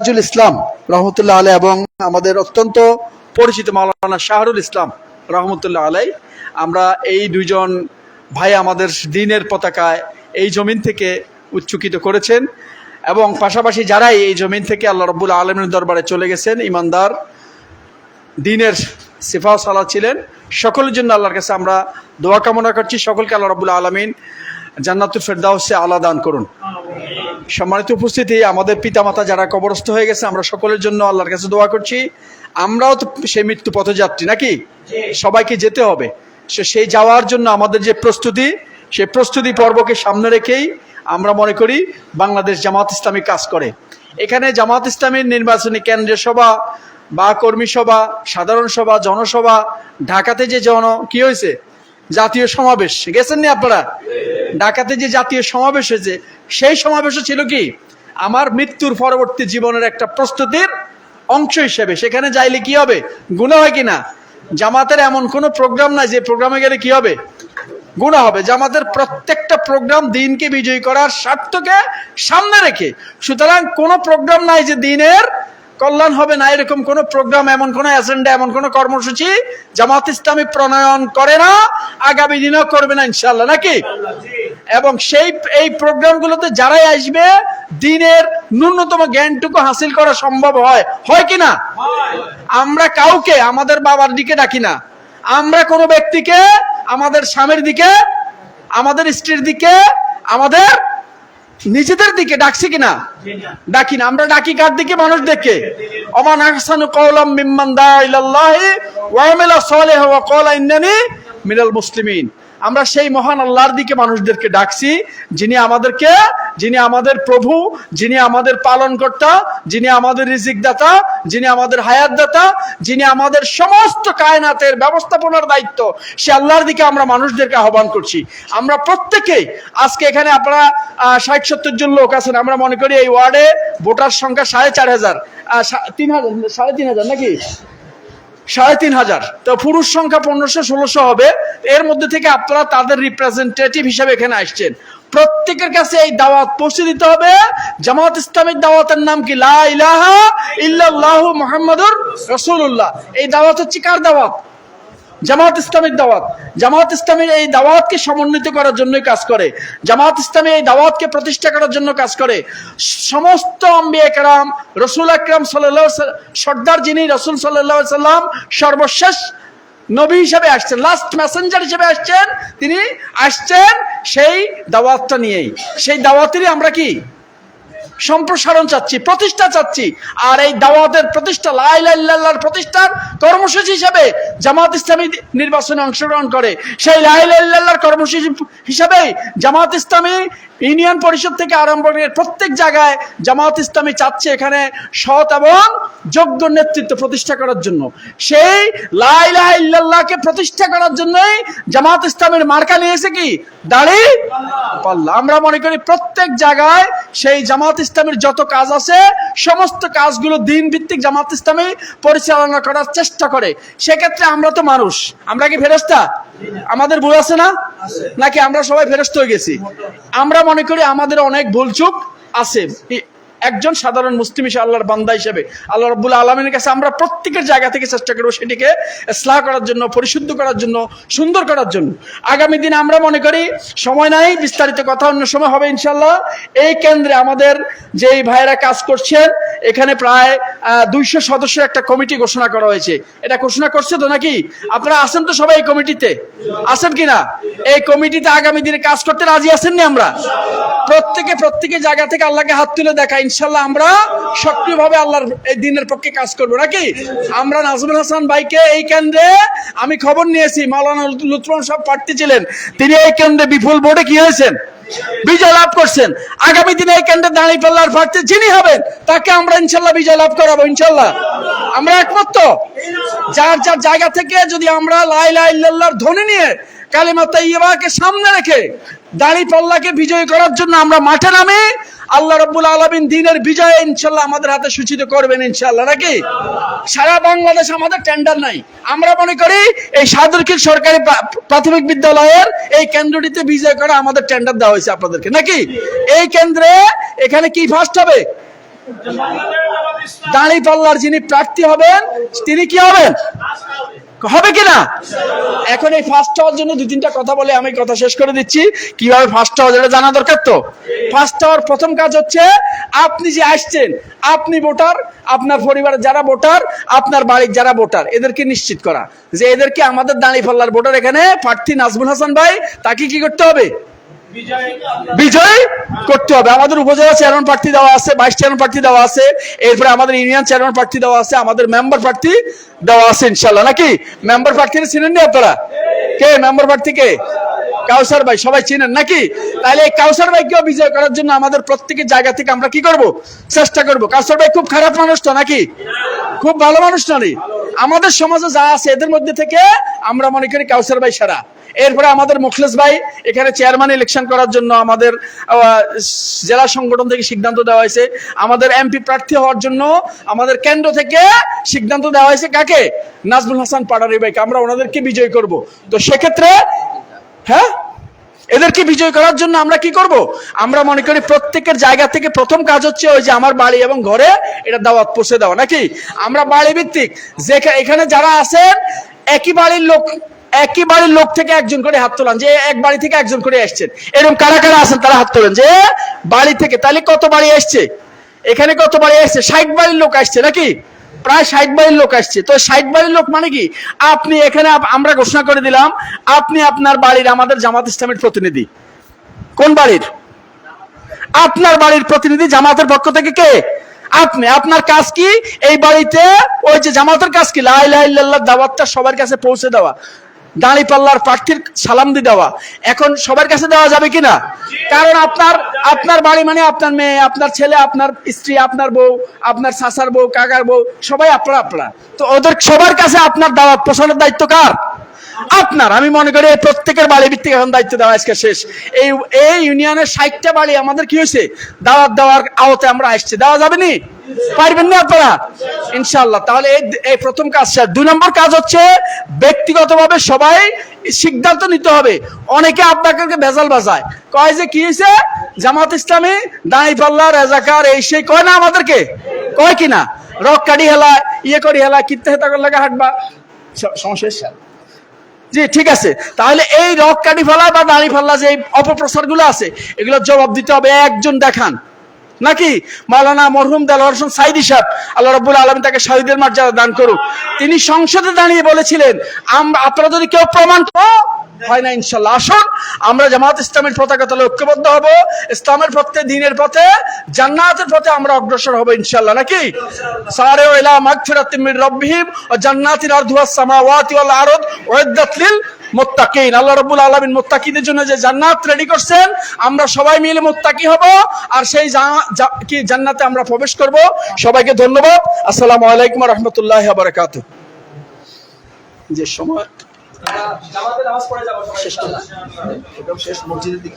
সিরাজুল ইসলাম রহমতুল্লাহ আলাই এবং আমাদের অত্যন্ত পরিচিত মাওলানা শাহরুল ইসলাম রহমতুল্লাহ আলাই আমরা এই দুইজন ভাই আমাদের দিনের পতাকায় এই জমিন থেকে উচ্চকিত করেছেন এবং পাশাপাশি যারাই এই জমিন থেকে আল্লাহ রব্বুল আলমের দরবারে চলে গেছেন, ইমানদার, দিনের সিফাও সালা ছিলেন, সকলের জন্য আল্লাহর কাছে আমরা দোয়া কামনা করছি। সকলকে আল্লাহ রব্বুল আলমিন জান্নাতুল ফেরদাউসে আলা দান করুন। সম্মানিত উপস্থিতি, আমাদের পিতামাতা যারা কবরস্থ হয়ে গেছে, আমরা সকলের জন্য আল্লাহর কাছে দোয়া করছি। আমরাও তো সেই মৃত্যু পথযাত্রী নাকি? সবাইকে যেতে হবে। সে সেই যাওয়ার জন্য আমাদের যে প্রস্তুতি সেই প্রস্তুতি পর্বকে সামনে রেখেই আমরা মনে করি বাংলাদেশ জামাত ইসলামী কাজ করে। এখানে জামাত ইসলামীর নির্বাচনী কেন্দ্রীয় সভা, বা কর্মী সভা, সাধারণ সভা, জনসভা, ঢাকাতে যে জন, কি হয়েছে? জাতীয় সমাবেশ। গেছেন নি আপনারা? ঢাকাতে যে জাতীয় সমাবেশ হয়েছে, সেই সমাবেশও ছিল কি? আমার মৃত্যুর পরবর্তী জীবনের একটা প্রস্তুতির অংশ হিসেবে। সেখানে যাইলে কি হবে? গুণা হয় কিনা? জামাতের এমন কোনো প্রোগ্রাম নাই, যে প্রোগ্রামে গেলে কি হবে? গুণা হবে। জামাতের প্রত্যেকটা প্রোগ্রাম দিনকে বিজয়ী করার স্বার্থকে সামনে রেখে। সুতরাং কোনো প্রোগ্রাম নাই যে দিনের কল্যাণ হবে না। এরকম কোনো প্রোগ্রাম এমন কোনো এজেন্ডা এমন কোনো কর্মসূচি জামাত ইসলামী প্রণয়ন করে না, আগামী দিনেও করবে না ইনশাল্লাহ নাকি? এবং সেই, এই প্রোগ্রামগুলোতে যারাই আসবে, দিনের ন্যূনতম জ্ঞানটুকু হাসিল করা সম্ভব হয়। হয় কি না? আমরা কাউকে, আমাদের বাবার দিকে ডাকি না। আমরা কোনো ব্যক্তিকে, আমাদের স্বামীর দিকে, আমাদের স্ত্রীর দিকে, আমাদের নিজেদের দিকে ডাকছি কিনা? ডাকি না। আমরা ডাকি কার দিকে? মানুষ দেখে। অমান আহসানু কওলাম মিম্মান দা ইলাল্লাহি ওয়া আমিলা সালিহা ওয়া ক্বালা ইন্নানি মিনাল মুসলিমিন। আমরা সেই মহান আল্লাহর দিকে মানুষদেরকে ডাকছি, যিনি আমাদেরকে, যিনি আমাদের প্রভু, যিনি আমাদের পালন পালনকর্তা, যিনি আমাদের রিজিক দাতা যিনি আমাদের হায়াত দাতা যিনি আমাদের সমস্ত কায়নাতের ব্যবস্থাপনার দায়িত্ব, সে আল্লাহর দিকে আমরা মানুষদেরকে আহ্বান করছি। আমরা প্রত্যেকেই, আজকে এখানে আপনারা ষাট সত্তর জন লোক আছেন, আমরা মনে করি এই ওয়ার্ডে ভোটার সংখ্যা সাড়ে চার হাজার তিন হাজার, সাড়ে তিন হাজার নাকি? সাড়ে তিন হাজার। তো পুরুষ সংখ্যা পনেরোশো, ষোলোশো হবে। এর মধ্যে থেকে আপনারা তাদের রিপ্রেজেন্টেটিভ হিসেবে এখানে আসছেন। প্রত্যেকের কাছে এই দাওয়াত পৌঁছে দিতে হবে। জামাত ইসলামিক দাওয়াতের নাম কি? লা ইলাহা ইল্লাল্লাহু মুহাম্মাদুর রাসূলুল্লাহ। এই দাওয়াত হচ্ছে কার দাওয়াত? জামাত ইসলামের দাওয়াত। জামাত ইসলামের এই দাওয়াতকে সমন্বিত করার জন্যই কাজ করে। জামাত ইসলামী এই দাওয়াতকে প্রতিষ্ঠা করার জন্য কাজ করে। সমস্ত আম্বি একরাম রসুল আকরাম সাল্লাহ সর্দার যিনি রসুল সাল্লাহ সাল্লাম সর্বশেষ নবী হিসেবে আসছেন লাস্ট মেসেঞ্জার হিসেবে আসছেন, তিনি আসছেন সেই দাওয়াতটা নিয়েই। সেই দাওয়াতেরই আমরা কি? সম্প্রসারণ চাচ্ছি, প্রতিষ্ঠা চাচ্ছি। আর এই দাওয়াতের প্রতিষ্ঠা লাই লাইলার প্রতিষ্ঠার কর্মসূচি হিসাবে জামাত ইসলামী নির্বাচনে অংশগ্রহণ করে। সেই লাই লাইলার কর্মসূচি হিসাবে জামাত ইসলামী ইউনিয়ন পরিষদ থেকে আরম্ভ করে প্রত্যেক জায়গায় জামাত ইসলামী চাচ্ছে এখানে সৎ এবং যোগ্য নেতৃত্ব প্রতিষ্ঠা করার জন্য। সেই লাইলাহ ইল্লাল্লাহকে প্রতিষ্ঠা করার জন্যই জামাত ইসলামের মার্কা নিয়েছে কি? দাড়ি পাল্লা। আমরা মনে করি প্রত্যেক জায়গায় সেই জামাত ইসলামের যত কাজ আছে, সমস্ত কাজগুলো দিন ভিত্তিক জামাত ইসলামী পরিচালনা করার চেষ্টা করে। সেক্ষেত্রে আমরা তো মানুষ। আমরা কি ফেরস্তা আমাদের ভুল আছে না? নাকি আমরা সবাই ফেরস্ত হয়ে গেছি? আমরা মনে করি আমাদের অনেক ভুলচুক আছে। একজন সাধারণ মুসলিম হিসেবে আল্লাহর বান্দা হিসেবে, আল্লাহ রব্বুল আলমিনের কাছে আমরা প্রত্যেকের জায়গা থেকে চেষ্টা করব সেটিকে স্লাহ করার জন্য, পরিশুদ্ধ করার জন্য, সুন্দর করার জন্য। আগামী দিনে আমরা মনে করি, সময় নাই, বিস্তারিত কথা অন্য সময় হবে ইনশাল্লাহ এই কেন্দ্রে আমাদের যেই ভাইয়েরা কাজ করছেন, এখানে প্রায় দুইশো সদস্য একটা কমিটি ঘোষণা করা হয়েছে। এটা ঘোষণা করছে তো নাকি? আপনারা আছেন তো সবাই এই কমিটিতে? আছেন কি না এই কমিটিতে আগামী দিনে কাজ করতে রাজি আছেন নি আমরা? প্রত্যেকে প্রত্যেকের জায়গা থেকে আল্লাহকে হাত তুলে দেখা ইনশাল্লাহ আমরা সক্রিয়ভাবে আল্লাহর এই দিনের পক্ষে কাজ করব, নাকি? আমরা নাজমুল হাসান ভাইকে এই কেন্দ্রে আমি খবর নিয়েছি, মাওলানা লুৎফুল সব প্রার্থী ছিলেন তিনি এই কেন্দ্রে বিপুল ভোটে কি হয়েছেন? বিজয় লাভ করছেন। আগামী দিনে এই কেন্দ্রে দাঁড়িয়ে পাল্লার প্রার্থী যিনি হবেন, তাকে আমরা ইনশাল্লাহ বিজয় লাভ করাবো। ইনশাল্লাহ। আমরা একমত। তো? যার যার জায়গা থেকে যদি আমরা লাই ইল্লাল্লাহর ধ্বনি নিয়ে কালিমা তাইয়্যিবাকে সামনে রেখে দাড়ি পাল্লাকে বিজয় করার জন্য আমরা মাঠে নামে, আল্লাহ রব্বুল আলমিন দিনের বিজয় ইনশাল্লাহ আমাদের হাতে সূচিত করবেন ইনশাল্লাহ, নাকি? সারা বাংলাদেশ আমাদের টেন্ডার নাই। আমরা মনে করি এই সাদরকির সরকারি প্রাথমিক বিদ্যালয়ের এই কেন্দ্রটিতে বিজয় করা আমাদের টেন্ডার দেওয়া হয়েছে আপনাদেরকে, নাকি? এই কেন্দ্রে এখানে কি ফার্স্ট হবে? দাঁড়ি পাল্লার যিনি প্রার্থী হবেন, তিনি কি হবেন? হবে কিনা? এখন এই ফার্স্ট হওয়ার জন্য দুই তিনটা কথা বলে আমি কথা শেষ করে দিচ্ছি। কীভাবে ফার্স্ট হওয়া এটা জানা দরকার তো? ফার্স্ট হওয়ার প্রথম কাজ হচ্ছে, আপনি যে আসছেন, আপনি ভোটার, আপনার পরিবারের যারা ভোটার, আপনার বাড়ির যারা ভোটার, এদেরকে নিশ্চিত করা। যে এদেরকে আমাদের দাঁড়ি পাল্লার ভোটার এখানে প্রার্থী নাজমুল হাসান ভাই, তাকে কি করতে হবে? বিজয় করতে হবে। আমাদের উপজেলা চেয়ারম্যান প্রার্থী দেওয়া আছে ভাইস চেয়ারম্যান প্রার্থী দেওয়া আছে, এরপরে আমাদের ইউনিয়ন চেয়ারম্যান প্রার্থী দেওয়া আছে, আমাদের মেম্বার প্রার্থী দেওয়া আছে ইনশাল্লাহ নাকি? মেম্বার প্রার্থী চিনেন নি আপনারা? কে? মেম্বার প্রার্থী কে? কাউসার ভাই, সবাই চিনেন নাকি? তাহলে এই কাউসার ভাইকেও বিজয় করার জন্য আমাদের প্রত্যেকের জায়গা থেকে আমরা কি করব? চেষ্টা করব। কাউসার ভাই খুব খারাপ মানুষ তো নাকি? খুব ভালো মানুষ নি? আমাদের সমাজে যা আছে এদের মধ্যে থেকে আমরা মনে করি কাউসার ভাই সারা। এরপরে আমাদের মুখলেস ভাই, এখানে চেয়ারম্যান ইলেকশন করার জন্য আমাদের জেলা সংগঠন থেকে সিদ্ধান্ত দেওয়া হয়েছে। আমাদের এমপি প্রার্থী হওয়ার জন্য আমাদের কেন্দ্র থেকে সিদ্ধান্ত দেওয়া হয়েছে কাকে? নাজমুল হাসান পাড়ারি ভাইকে। আমরা ওনাদেরকে বিজয় করব। তো সেক্ষেত্রে হ্যাঁ? এদেরকে বিজয় করার জন্য আমরা কি করব? আমরা মনে করি প্রত্যেকের জায়গা থেকে প্রথম কাজ হচ্ছে ওই যে আমার বাড়ি এবং ঘরে এটা দাওয়াত পৌঁছে দেওয়া, নাকি? আমরা বাড়ি ভিত্তিক যে এখানে যারা আছেন, একই বাড়ির লোক, একই বাড়ির লোক থেকে একজন করে হাত তোলান, যে এক বাড়ি থেকে একজন করে আসছেন এরকম কারা কারা আছেন তারা হাত তোলেন, যে বাড়ি থেকে, তাহলে কত বাড়ি আসছে এখানে কত বাড়ি আসছে ষাট বাড়ির লোক আসছে, নাকি? প্রায় ষাট বাড়ির লোক আসছে। তো ষাট বাড়ির লোক মানে কি? আপনি এখানে আমরা ঘোষণা করে দিলাম, আপনি আপনার বাড়ির আমাদের জামাত ইসলামের প্রতিনিধি। কোন বাড়ির? আপনার বাড়ির প্রতিনিধি জামাতের পক্ষ থেকে কে? আপনি। আপনার কাজ কি? এই বাড়িতে ওই যে জামাতের কাজ কি? লাই লাল্লাহ দাওয়াতটা সবার কাছে পৌঁছে দেওয়া। দাঁড়ি পাল্লার প্রার্থীর সালাম দিয়ে দেওয়া। এখন সবার কাছে দেওয়া যাবে কিনা? কারণ আপনার আপনার বাড়ি মানে আপনার মেয়ে, আপনার ছেলে, আপনার স্ত্রী, আপনার বউ, আপনার শাসার বউ, কাকার বউ, সবাই আপনার আপনার। তো ওদের সবার কাছে আপনার দাওয়াত পোষণের দায়িত্ব কার? আপনার। আমি মনে করি প্রত্যেকের বাড়ি ভিত্তিক এখন দায়িত্ব দেওয়া আজকে শেষ। এই এই ইউনিয়নের ষাটটা বাড়ি আমাদের কি হয়েছে? দাওয়াত দেওয়ার আওতায় আমরা আসছি। দেওয়া যাবে নি? পারবেন না আপনারা? ইনশাল্লাহ তাহলে এই প্রথম কাজ শেষ দুই নম্বর কাজ হচ্ছে ব্যক্তিগতভাবে সবাই সিদ্ধান্ত নিতে হবে। অনেকে আপনাকে ভেজাল বাজায়। কয় যে কি হয়েছে? জামাত ইসলামী দাঁড়ি পাল্লা রেজাকার, এই সেই কয় না আমাদেরকে? কয় কিনা রক কাটি হেলা ইয়ে করি হেলা কিত্তে হেতা করে হাঁটবা। সমস্যা। জি, ঠিক আছে। তাহলে এই রক কাটি ফেলা বা দাড়ি ফেলা যে অপপ্রচারগুলো আছে এগুলো জবাব দিতে হবে। একজন দেখান। নাকি? মাওলানা মরহুম দেলোয়ার হোসেন সাইদি সাহেব, আল্লাহ রব্বুল আলম তাকে শহীদের মর্যাদা দান করুক। তিনি সংসদে দাঁড়িয়ে বলেছিলেন আপনারা যদি কেউ প্রমাণ হয় না, ইনশাল্লাহ। আসুন, আমরা জামাত ইসলামের পতাকা তলে ঐক্যবদ্ধ হব। ইসলামের পথে, দিনের পথে, জান্নাতের পথে আমরা অগ্রসর হব, ইনশাল্লাহ। নাকি? সারে ইলা মাগফিরাতিম মির রাব্বিহিম ওয়া জান্নাতিন আরদুহাস সামাওয়াতি ওয়াল আরদ উইদ্দাত লিল মুত্তাকিন। আল্লাহ রব্বুল আলমিন মোত্তাকিদের জন্য যে জান্নাত রেডি করছেন আমরা সবাই মিলে মোত্তাকি হব আর সেই কি জান্নাতে আমরা প্রবেশ করব। সবাইকে ধন্যবাদ। আসসালামু আলাইকুম রহমতুল্লাহ রাহমাতুল্লাহি যে সময় শেষ মসজিদের দিক